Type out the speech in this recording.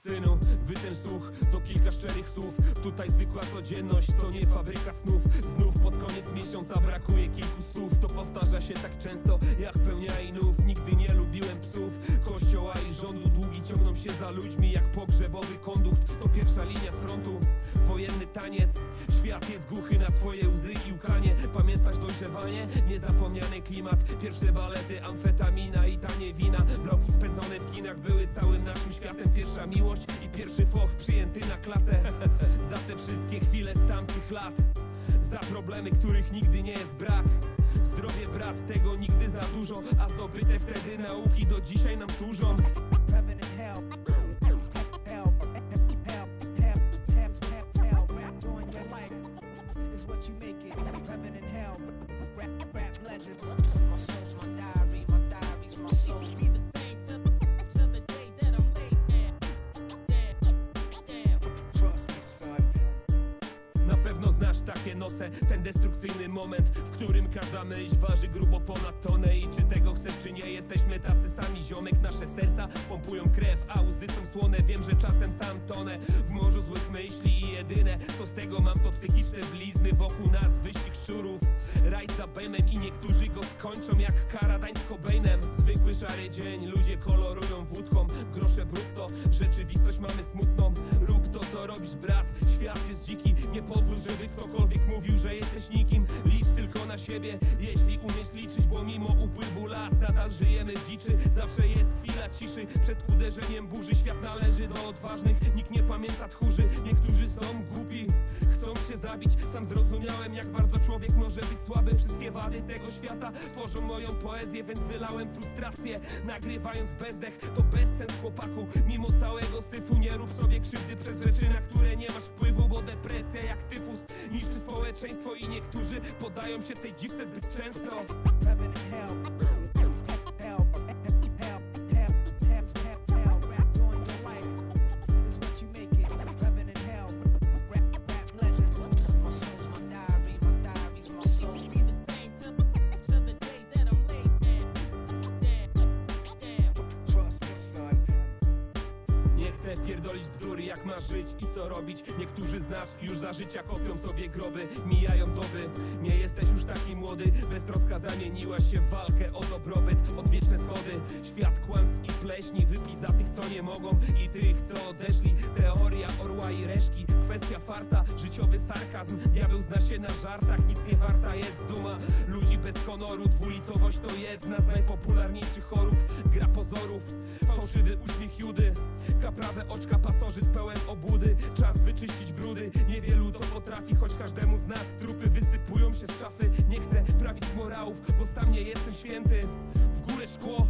Synu, wytęż słuch, to kilka szczerych słów. Tutaj zwykła codzienność, to nie fabryka snów. Znów pod koniec miesiąca brakuje kilku stów. To powtarza się tak często, jak pełnia i za ludźmi jak pogrzebowy kondukt. To pierwsza linia frontu, wojenny taniec. Świat jest głuchy na twoje łzy i łkanie. Pamiętasz dojrzewanie? Niezapomniany klimat. Pierwsze balety, amfetamina i tanie wina Bloki spędzone w kinach były całym naszym światem. Pierwsza miłość i pierwszy foch przyjęty na klatę. Za te wszystkie chwile z tamtych lat. Za problemy, których nigdy nie jest brak. Zdrowie brat, tego nigdy za dużo. A zdobyte wtedy nauki do dzisiaj nam służą Heaven and hell. Rap, rap legend. My soul's my diary. My diary's my soul. Be the same the day that I'm laid down. Na pewno znasz takie noce, ten destrukcyjny moment W którym każda myśl waży grubo ponad tonę I czy tego chcesz czy nie, jesteśmy tacy sami Ziomek, nasze serca pompują krew, a łzy są słone Wiem, że czasem sam tonę w złych myśli I jedyne co z tego mam to psychiczne blizny Wokół nas wyścig szczurów, rajd za Benem I niektórzy go skończą jak Karadań z Cobainem Zwykły szary dzień, ludzie kolorują wódką. Grosze brutto, rzeczywistość mamy smutną. Rób to co robisz brat, świat jest dziki Nie pozwól, żeby ktokolwiek mówił, że jesteś nikim. Licz tylko na siebie, jeśli umiesz liczyć Bo mimo upływu lat nadal żyjemy w dziczy. Zawsze jest ciszy. Przed uderzeniem burzy Świat należy do odważnych, nikt nie pamięta tchórzy. Niektórzy są głupi, chcą się zabić. Sam zrozumiałem jak bardzo człowiek może być słaby. Wszystkie wady tego świata tworzą moją poezję Więc wylałem frustrację, nagrywając bezdech. To bezsens chłopaku, mimo całego syfu Nie rób sobie krzywdy przez rzeczy, na które nie masz wpływu Bo depresja jak tyfus niszczy społeczeństwo I niektórzy podają się tej dziwce zbyt często Pierdolić bzdury jak masz żyć i co robić. Niektórzy z nas już za życia kopią sobie groby Mijają doby, nie jesteś już taki młody Beztroska zamieniłaś się w walkę o dobrobyt Odwieczne schody, świat kłamstw i pleśni Wypij za tych co nie mogą i tych co odeszli. Teoria orła i reszki, kwestia farta Życiowy sarkazm, diabeł zna się na żartach Nic nie warta jest duma bez honoru. Dwulicowość to jedna z najpopularniejszych chorób. Gra pozorów, fałszywy uśmiech Judy. Kaprawe oczka, pasożyt pełen obłudy. Czas wyczyścić brudy, niewielu to potrafi Choć każdemu z nas trupy wysypują się z szafy. Nie chcę prawić morałów, bo sam nie jestem święty. W górę szkło,